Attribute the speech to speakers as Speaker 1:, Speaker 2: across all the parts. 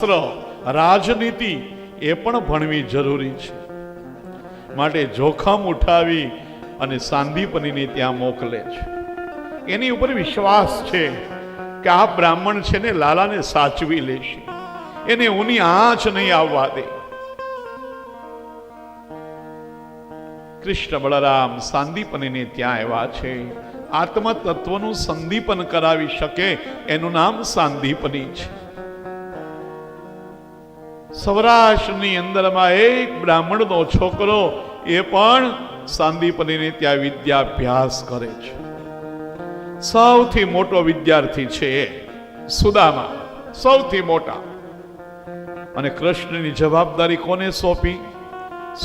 Speaker 1: શાસ્ત્ર, રાજનીતિ એ પણ ભણવી જરૂરી છે. માટે જોખમ ઉઠાવી અને સાંદીપનીને ત્યાં મોકલે છે. એની ઉપર વિશ્વાસ છે કે આ બ્રાહ્મણ છે ને લાલાને સાચવી લેશે. એને ઊની આંચ નહીં આવવા દે. કૃષ્ણ બળરામ સાંદીપનીને ત્યાં આવ્યા છે. આત્મતત્વનું સંદીપન કરાવી શકે એનું નામ સાંદીપની છે. સૌરાષ્ટ્રની અંદરમાં એક બ્રાહ્મણનો છોકરો એ પણ સાંદીપનીને ત્યાં વિદ્યાભ્યાસ કરે છે. સૌથી મોટો વિદ્યાર્થી છે એ સુદામા, સૌથી મોટા. અને કૃષ્ણની જવાબદારી કોને સોંપી?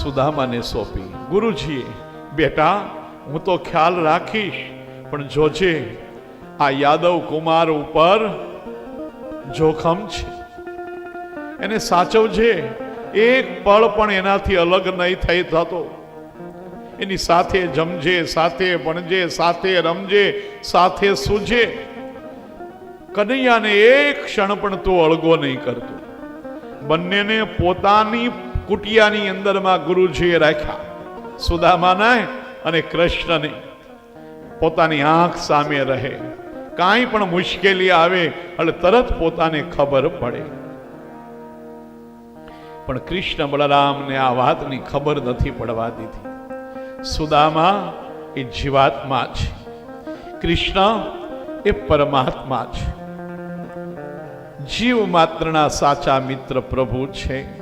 Speaker 1: સુદામાને સોંપી. ગુરુજીએ, બેટા, હું તો ખ્યાલ રાખીશ, પણ જોજે, આ યાદવ કુમાર ઉપર જોખમ છે. એને સાચવજે. એક પળ પણ એનાથી અલગ નહીં થઈ થતો. એની સાથે જમજે, સાથે ભણજે સાથે રમજે, સાથે સૂજે. કનૈયાને એક ક્ષણ પણ તું અળગો નહીં કરતો. બંનેને પોતાની કુટિયાની અંદરમાં ગુરુજીએ રાખ્યા. સુદામાના અને કૃષ્ણને. પોતાની આંખ સામે રહે. કાંઈ પણ મુશ્કેલી આવે, એટલે તરત પોતાને ખબર પડે. પણ કૃષ્ણ બળરામને આ વાતની ખબર નથી પડવા દીધી. સુદામા એ જીવાત્મા છે. કૃષ્ણ એ પરમાત્મા છે. જીવ માત્રના સાચા મિત્ર પ્રભુ છે.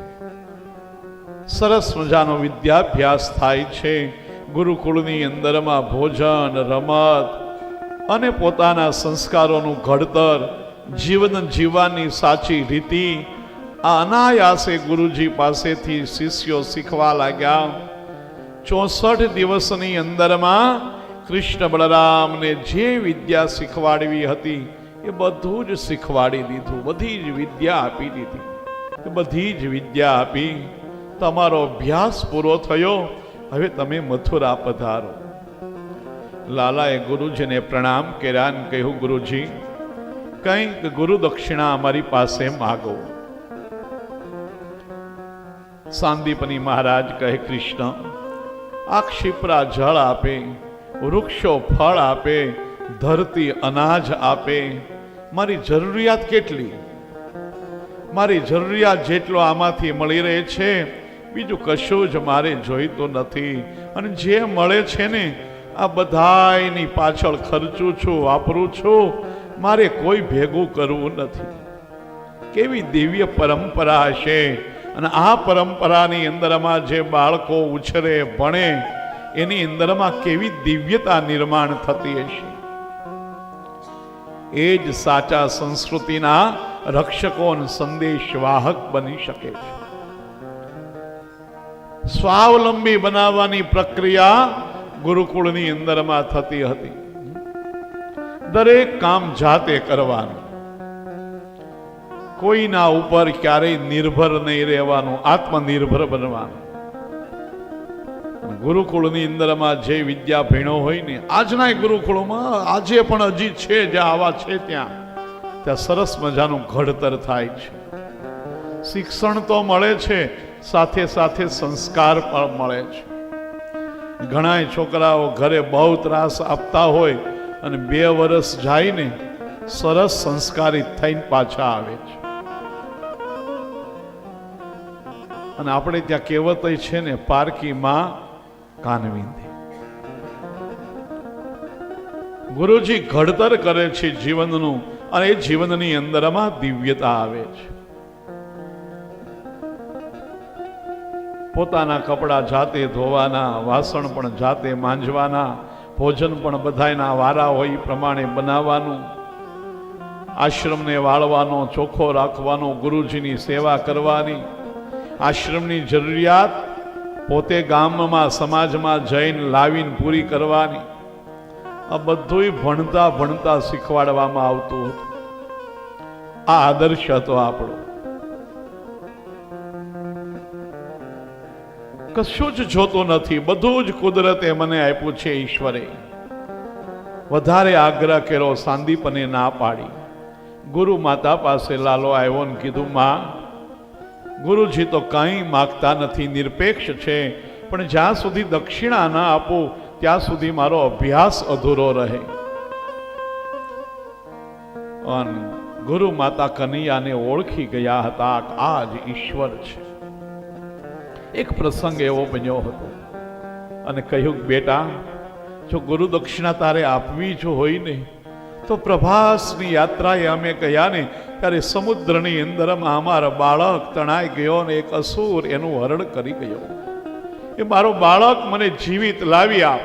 Speaker 1: સરસ મજાનો વિદ્યાભ્યાસ થાય છે. ગુરુકુળની અંદરમાં ભોજન, રમત અને પોતાના સંસ્કારોનું ઘડતર જીવન જીવવાની સાચી રીતિ અનાયાસે ગુરુજી પાસેથી શિષ્યો શીખવા લાગ્યા. ચોસઠ દિવસની અંદરમાં કૃષ્ણ બળરામને જે વિદ્યા શીખવાડવી હતી, એ બધું જ શીખવાડી દીધું. બધી જ વિદ્યા આપી દીધી. એ બધી જ વિદ્યા આપી. તમારો અભ્યાસ પૂરો થયો. હવે તમે મથુરા પધારો. લાલાએ ગુરુજીને પ્રણામ કર્યા અને કહ્યું, ગુરુજી, કંઈક ગુરુ દક્ષિણા અમારી પાસે માગો. સાંદીપની મહારાજ કહે, કૃષ્ણ, આ ક્ષિપ્રા જળ આપે, વૃક્ષો ફળ આપે, ધરતી અનાજ આપે. મારી જરૂરિયાત કેટલી? મારી જરૂરિયાત જેટલો આમાંથી મળી રહે છે, બીજું કશું જ મારે જોઈતું નથી. અને જે મળે છે ને, આ બધાની પાછળ ખર્ચું છું, વાપરું છું. મારે કોઈ ભેગું કરવું નથી. કેવી દિવ્ય પરંપરા હશે. અને આ પરંપરાની અંદરમાં જે બાળકો ઉછરે, ભણે, એની અંદરમાં કેવી દિવ્યતા નિર્માણ થતી હશે? એ જ સાચા સંસ્કૃતિના રક્ષકો સંદેશવાહક બની શકે છે. સ્વાવલંબી બનાવવાની પ્રક્રિયા ગુરુકુળની અંદરમાં થતી હતી. દરેક કામ જાતે કરવાનું. કોઈના ઉપર ક્યારેય નિર્ભર નહીં રહેવાનું, આત્મનિર્ભર બનવાનું. ગુરુકુળની અંદરમાં જે વિદ્યા ભીણો હોય ને, આજના ગુરુકુળમાં આજે પણ હજી છે જ્યાં આવા છે ત્યાં. ત્યાં સરસ મજાનું ઘડતર થાય છે. શિક્ષણ તો મળે છે, સાથે સાથે સંસ્કાર પણ મળે છે. ઘણાય છોકરાઓ ઘરે બહુ ત્રાસ આપતા હોય અને બે વર્ષ જાય ને, સરસ સંસ્કારિત થઈને પાછા આવે છે. અને આપણે ત્યાં કહેવત છે ને પારકીમાં કાનવિંદી ગુરુજી ઘડતર કરે છે જીવનનું અને એ જીવનની અંદરમાં દિવ્યતા આવે છે. પોતાના કપડાં જાતે ધોવાના, વાસણ પણ જાતે માંજવાના, ભોજન પણ બધાયના વારા હોય પ્રમાણે બનાવવાનું, આશ્રમને વાળવાનો, ચોખ્ખો રાખવાનો, ગુરુજીની સેવા કરવાની આશ્રમની જરૂરિયાત પોતે ગામમાં, સમાજમાં જઈને લાવીને પૂરી કરવાની. આ બધું ભણતા ભણતા શીખવાડવામાં આવતું હતું. આ આદર્શ હતો આપણો. કશું જ જોતું નથી. બધું જ કુદરતે મને આપ્યું છે ઈશ્વરે. વધારે આગ્રહ કર્યો, સાંદીપને ના પાડી. ગુરુ માતા પાસે લાલો આવ્યો ને કીધું, માં ગુરુજી તો કંઈ માગતા નથી, નિરપેક્ષ છે. પણ જ્યાં સુધી દક્ષિણા ના આપું, ત્યાં સુધી મારો અભ્યાસ અધૂરો રહે. ગુરુ માતા કનૈયાને ઓળખી ગયા હતા આ જ ઈશ્વર છે. એક પ્રસંગ એવો બન્યો હતો અને કહ્યું બેટા, જો ગુરુ દક્ષિણા તારે આપવી જો હોય ને તો પ્રભાસની યાત્રાએ અમે ગયા ને ત્યારે સમુદ્રની અંદરમાં અમારો બાળક તણાઈ ગયો ને એક અસુર એનું હરણ કરી ગયો. એ મારો બાળક મને જીવિત લાવી આપ.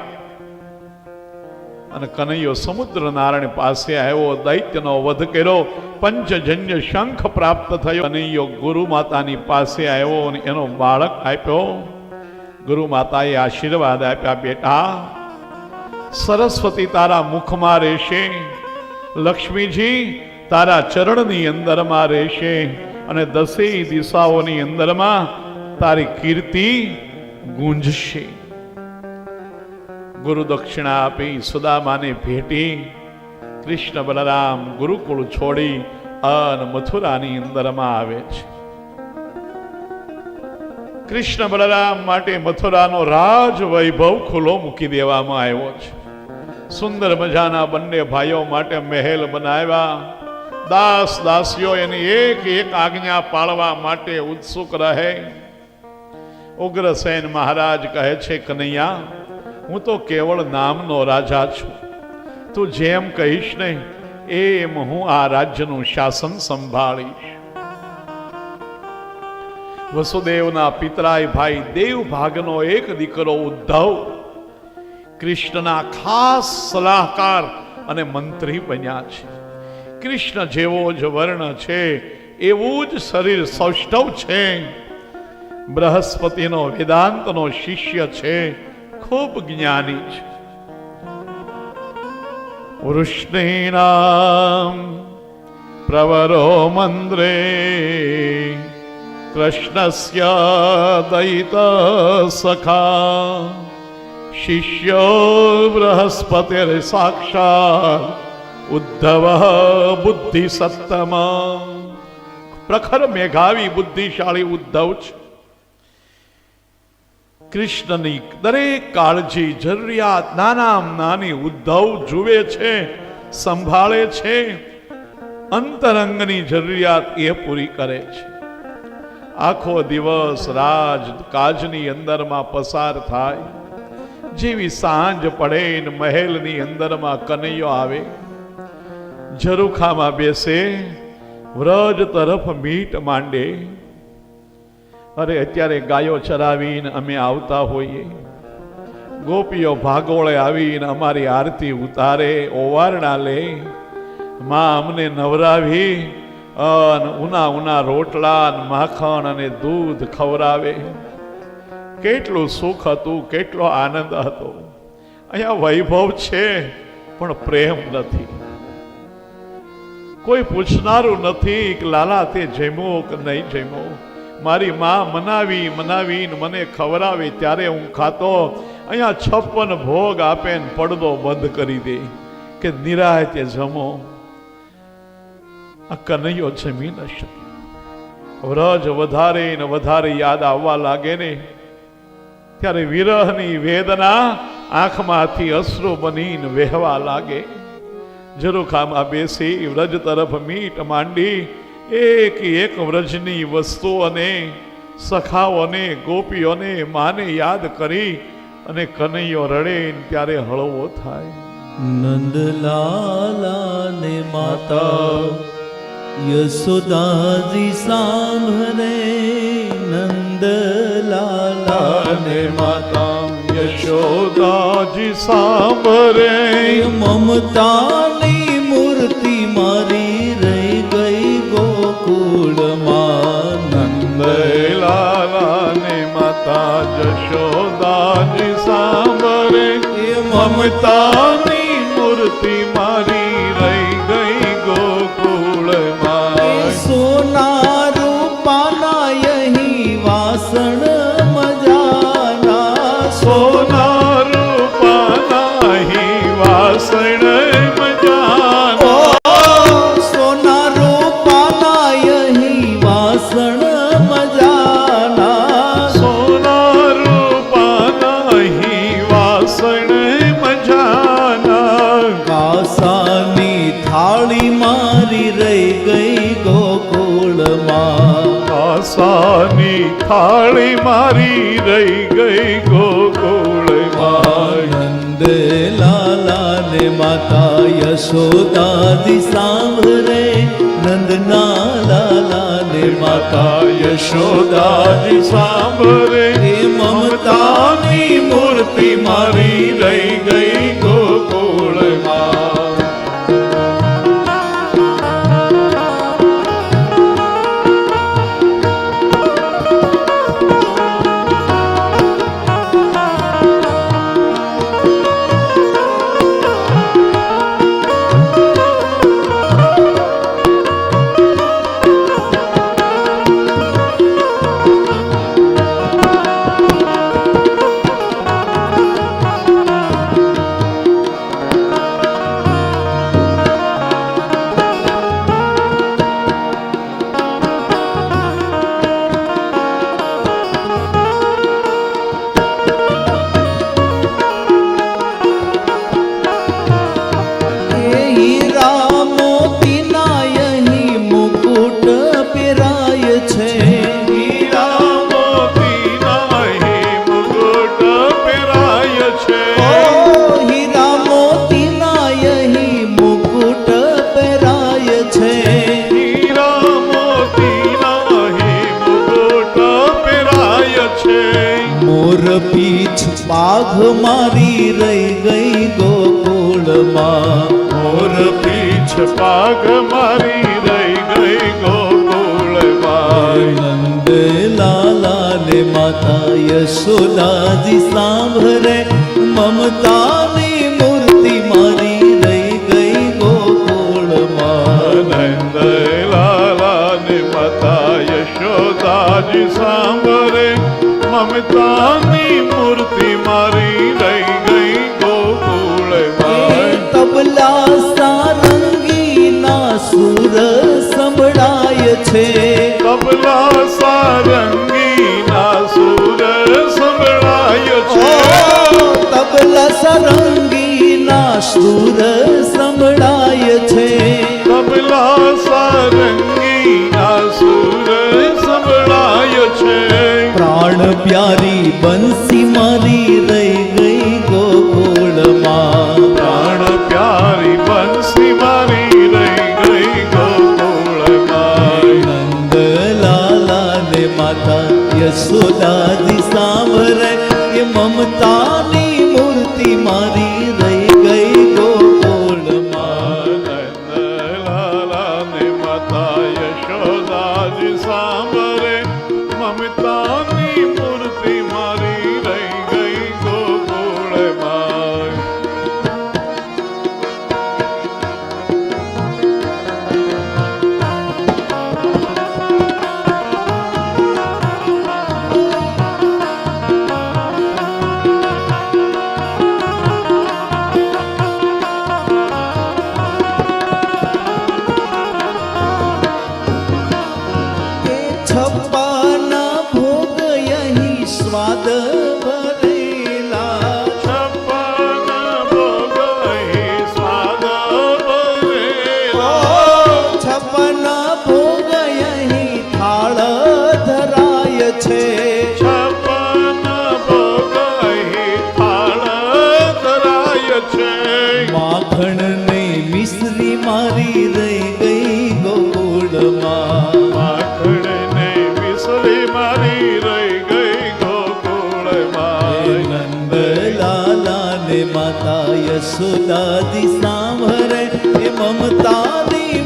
Speaker 1: અને કનૈયો સમુદ્ર નારાયણ પાસે આવ્યો, દૈત્યનો વધ કર્યો, પંચજન્ય શંખ પ્રાપ્ત થયો. કનૈયો ગુરુ માતાની પાસે આવ્યો અને એનો બાળક આપ્યો. ગુરુ માતાએ આશીર્વાદ આપ્યા, બેટા, સરસ્વતી તારા મુખમાં રહેશે. લક્ષ્મીજી, તારા ચરણની અંદરમાં રહેશે અને દસેય દિશાઓની અંદરમાં તારી કીર્તિ ગુંજશે. ગુરુ દક્ષિણા આપી સુદામાને ભેટી, કૃષ્ણ બલરામ ગુરુકુળ છોડી અન મથુરાની અંદરમાં આવે છે. કૃષ્ણ બલરામ માટે મથુરાનો રાજ વૈભવ ખુલ્લો મૂકી દેવામાં આવ્યો છે. સુંદર મજાના બંને ભાઈઓ માટે મહેલ બનાવ્યા. દાસ દાસીઓ એની એક એક આજ્ઞા પાળવા માટે ઉત્સુક રહે. ઉગ્રસેન મહારાજ કહે છે, કનૈયા, હું તો કેવળ નામનો રાજા છું. તું જેમ કહીશ ને એમ હું આ રાજ્યનું શાસન સંભાળીશ. વસુદેવના પિતરાય ભાઈ દેવ ભાગનો એક દીકરો ઉદ્ધવ કૃષ્ણના ખાસ સલાહકાર અને મંત્રી બન્યા છે. કૃષ્ણ જેવો જ વર્ણ છે, એવું જ શરીર સૌષ્ઠવ છે. બૃહસ્પતિનો વેદાંતનો શિષ્ય છે, ખૂબ જ્ઞાની છે. વૃષ્ણિનામ પ્રવરો મંદ્રે, કૃષ્ણસ્ય દયિત સખા. શિષ્યો બૃહસ્પતિર સાક્ષાત ઉદ્ધવ બુદ્ધિ સત્તમ પ્રખર મેઘાવી બુદ્ધિશાળી ઉદ્ધવ છે કૃષ્ણની દરેક કાળજી જરૂરિયાત નાનામાં નાની ઉદ્ધવ જુએ છે સંભાળે છે અંતરંગની જરૂરિયાત એ પૂરી કરે છે આખો દિવસ રાજ કાજની અંદરમાં પસાર થાય જેવી સાંજ પડે ને મહેલની અંદરમાં કનૈયો આવે, ઝરૂખામાં બેસે, વ્રજ તરફ મીટ માંડે. અરે અત્યારે ગાયો ચરાવીને અમે આવતા હોઈએ. ગોપીઓ ભાગોળે આવીને અમારી આરતી ઉતારે, ઓવારણા લે. માં અમને નવરાવી અન ઉના ઉના રોટલા માખણ અને દૂધ ખવરાવે કેટલું સુખ હતું, કેટલો આનંદ હતો. અહીંયા વૈભવ છે, પણ પ્રેમ નથી. કોઈ પૂછનારું નથી કે લાલા તે જમ્યો કે નહીં જમ્યો. મારી માં મનાવી, મનાવીને મને ખવડાવે, ત્યારે હું ખાતો. અહીંયા છપ્પન ભોગ આપે ને પડદો બંધ કરી દે કે નિરાયતે જમો. આ કનૈયો જમી ન શકે વ્રજ વધારે ને વધારે યાદ આવવા લાગે ને ત્યારે વિરહની વેદના આંખમાંથી અશ્રુ બનીને વહેવા લાગે. ઝરૂખામાં બેસી વ્રજ તરફ મીટ માંડી, એક એક વ્રજની વસ્તુઓને, સખાઓને, ગોપીઓને માને યાદ કરી અને કનૈયો રડે ત્યારે હળવો થાય.
Speaker 2: નંદલાલા ને માતા, યશોદાજી સાંભળે
Speaker 1: યશોદાજી સાંભરે
Speaker 2: મમતાની મૂર્તિ મારી રહી ગઈ ગોકુળમાં. નંદ
Speaker 1: લાલા ને માતા જશોદાજી સાંભરે મમતાની મૂર્તિ મારી સાળી મારી રહી ગઈ ગોકુળમાં. આસાની થાળી મારી રહી ગઈ ગોકુળમાં.
Speaker 2: નંદ લાલાને માતા યશોદા દી સાંભળે. નંદના લાલાને માતા
Speaker 1: યશોદા દી
Speaker 2: સાંભળે મમતાની મૂર્તિ મારી
Speaker 1: રહી ગઈ
Speaker 2: પાઘ મારી રહી ગઈ ગોકુળમાં.
Speaker 1: મોર પીછ પાગ મારી રહી ગઈ ગોકુળમાં.
Speaker 2: નંદ લાલા ને માતા યશોદાજી સાંભળે. મમતાની મૂર્તિ મારી રહી ગઈ ગોકુળમાં.
Speaker 1: નંદ લાલા ને માતા યશોદાજી સાંભળે. મમતાની મૂર્તિ
Speaker 2: તબલા સારંગીના સુર સંભળાય છે
Speaker 1: તબલા સારંગીના સુર સંભળાય છે
Speaker 2: તબલા સારંગીના સુર સંભળાય છે પ્રાણ પ્યારી બંસી મારી રહી યશોદાજી સાંભળે લાલા ને માતા યશોદાજી સાંભળે એ મમતાની